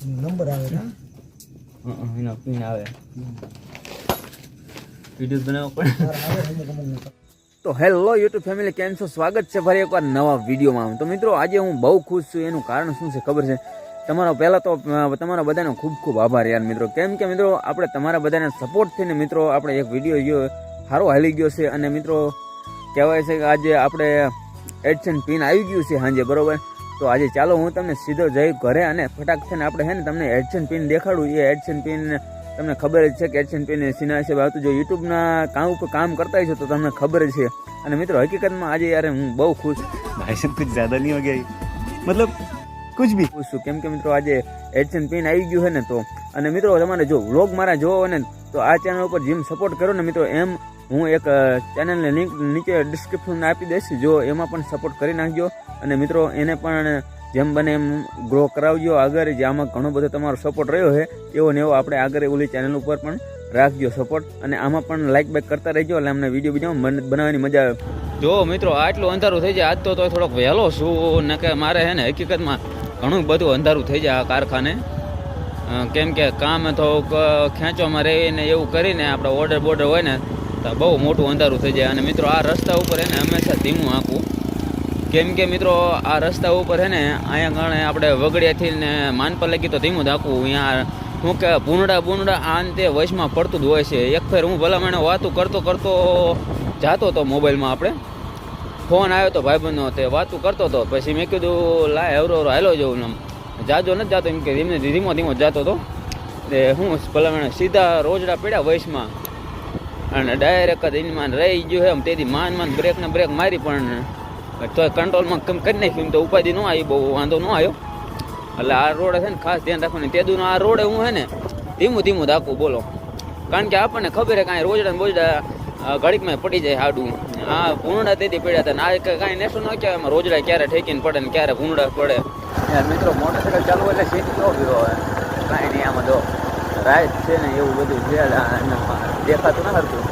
Number આવે ને એનો પિન આવે. વીડિયો બનાવવો પડે. તો હેલો યુટ્યુબ ફેમિલી કેમ છો? સ્વાગત છે ફરી એકવાર નવા વિડીયોમાં. તો મિત્રો આજે હું બહુ ખુશ છું. એનું કારણ શું છે ખબર છે? તમારો પહેલાં તો તમારા બધાનો ખૂબ ખૂબ આભાર યાર મિત્રો. કેમ કે મિત્રો આપણે તમારા બધાને સપોર્ટ થઈને મિત્રો આપણે એક વીડિયો ગયો સારો હાલી ગયો છે. અને મિત્રો કહેવાય છે કે આજે આપણે એડસન પિન આવી ગયું છે સાંજે બરોબર? તો આજે ચાલો હું તમને સીધો જઈ ઘરે અને ફટાક થઈને આપણે હે ને તમને એડસન પિન દેખાડું. એ એડસન પિન તમને ખબર જ છે કે એડસન પિન સિના હિસાબે આવતું જો યુટ્યુબના કામ ઉપર કામ કરતા છે તો તમને ખબર જ છે. અને મિત્રો હકીકતમાં આજે યાર હું બહુ ખુશ. ભાઈ સાહેબ કુછ જ્યાદા નહીં વગેરે મતલબ કુછ બી ખુશ છું. કેમ કે મિત્રો આજે એડસન પિન આવી ગયું છે ને તો. અને મિત્રો તમારે જો વ્લોગ મારા જોવો ને તો આ ચેનલ ઉપર જેમ સપોર્ટ કરો ને મિત્રો. એમ હું એક ચેનલની લિંક નીચે ડિસ્ક્રિપ્શન આપી દઈશ, જો એમાં પણ સપોર્ટ કરી નાખજો. અને મિત્રો, એને પણ જેમ બને એમ ગ્રો કરાવજો. આગળ જે આમાં ઘણો બધો તમારો સપોર્ટ રહ્યો છે, એવો ને એવો આપણે આગળ ઓલી ચેનલ ઉપર પણ રાખજો સપોર્ટ અને આમાં પણ લાઇક બેક કરતા રહેજો, એટલે અમને વીડિયો બીજો બનાવવાની મજા આવે. જો મિત્રો, આટલું અંધારું થઈ જાય, આજ તો થોડોક વહેલો છું, ને કે મારે છે ને હકીકતમાં ઘણું બધું અંધારું થઈ જાય આ કારખાને. કેમ કે કામ થોડુંક ખેંચવામાં રહીને એવું કરીને આપણે ઓર્ડર બોર્ડર હોય ને તો બહુ મોટું અંધારું થઈ જાય. અને મિત્રો, આ રસ્તા ઉપર એને હંમેશા ધીમું આંકવું કેમ કે મિત્રો, આ રસ્તા ઉપર હે ને અહીંયા ગણે આપણે વગડિયાથી ને માનપર લગી તો ધીમું જ આંકવું અહીંયા શું કે ભૂંડા ભૂંડા આ તે વચમાં પડતું જ હોય છે. એક ફેર હું ભલામણ વાતું કરતો કરતો જાતો હતો મોબાઈલમાં આપણે. ફોન આવ્યો તો ભાઈબંધનો તે વાતું કરતો હતો. પછી મેં કીધું, લાય, હવરો હવરો, હાલો જવું. આમ જાજો નથી જાતો એમ કે ધીમે ધીમો ધીમો જાતો હતો. તે હું ભલામણ સીધા રોજડા પડ્યા વયસમાં અને ડાયરેક્ટ જ એમાં રહી ગયું એમ તેથી માન માન બ્રેક ને બ્રેક મારી, પણ તો કંટ્રોલમાં કમ કરી નાખ્યું? તો ઉપાધિ ન આવી, બહુ વાંધો ન આવ્યો. એટલે આ રોડે છે ને ખાસ ધ્યાન રાખવાનું. તેદુનો આ રોડે હું છે ને, ધીમું ધીમું દાખવું બોલો. કારણ કે આપણને ખબર છે કાંઈ રોજડા બોજડા ઘડીકમાં પડી જાય હાડું. આ ભૂંડા તેથી પડ્યા હતા. આ કાંઈ નેસો ન કહેવાય એમાં રોજડા ક્યારે ઠેકીને પડે ને ક્યારે ભૂંડા પડે. મિત્રો મોટરસાઇકલ ચાલુ એટલે સીટ ન ગયો કાંઈ નહીં, આમાં જો. રાઈટ છે ને એવું બધું છે દેખાતું ન હતું.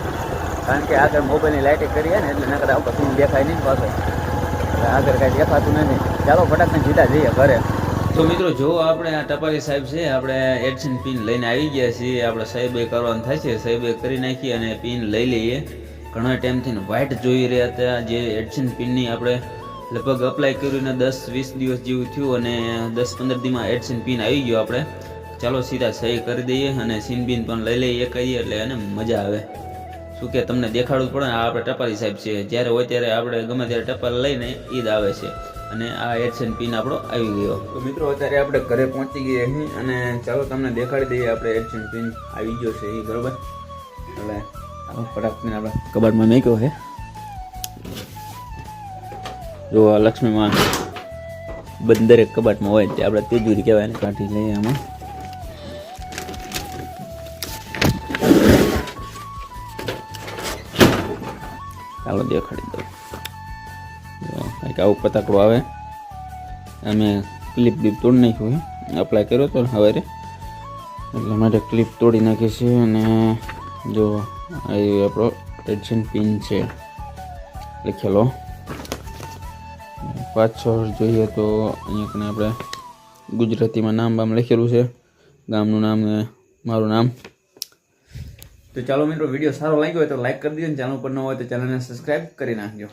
કારણ કે આગળ મોબાઈલની લાઇટિંગ કરીએ ને, એટલે નકર આપણે શું દેખાય નહીં પાછો. આગળ કાંઈ દેખાતું નથી. ચાલો ફટાકને સીધા જઈએ ઘરે. તો મિત્રો, જો આપણે આ ટપાલી સાહેબ છે, આપણે એડસન પિન લઈને આવી ગયા છીએ. આપણે સાહેબે કરવાનું થાય છે, સાહેબે કરી નાખી અને પિન લઈ લઈએ. ઘણા ટાઈમથી વ્હાઇટ જોઈ રહ્યા હતા, જે એડસન પિનની આપણે લગભગ અપ્લાય કરીને દસ વીસ દિવસ જેવું થયું અને દસ પંદર દીમાં એડસન પિન આવી ગયો આપણે. ચાલો સીધા સહી કરી દઈએ અને સીન બિન પણ લઈ લઈએ કરીએ એટલે એને મજા આવે. શું કે તમને દેખાડવું પડે આ આપણે ટપાલી સાહેબ છે. જ્યારે હોય ત્યારે આપણે ગમે ત્યારે ટપાલ લઈને ઈદ આવે છે. અને આ એડસન પિન આપણો આવી ગયો. તો મિત્રો, અત્યારે આપણે ઘરે પહોંચી ગયા છીએ અને ચાલો તમને દેખાડી દઈએ આપણે એડસન પિન આવી ગયો છે એ બરોબર? એટલે ફટાફટ આપણે કબાટમાં મેક્યો છે જો આ લક્ષ્મીમાં બંધ દરેક કબાટમાં હોય તે આપણે તેજુરી કહેવાય ને કાઢી લઈએ આમાં. ચાલો દેખાડી દઉં. કંઈક આવું પતાકડું આવે. અમે ક્લિપ બીપ તોડી નાખ્યું અપ્લાય કર્યો હતો ને સવારે એટલે માટે ક્લિપ તોડી નાખી છે અને જો, આ આપણો એડસન પિન છે. લખેલો. પાછળ જોઈએ તો અહીંયા કને આપણે ગુજરાતીમાં નામ બામ લખેલું છે. ગામનું નામ ને મારું નામ. તો ચાલો મિત્રો વીડિયો સારો લાગ્યો હોય તો લાઈક કરી દો ને ચેનલ પર ન હોય તો ચેનલને સબસ્ક્રાઈબ કરી નાખજો.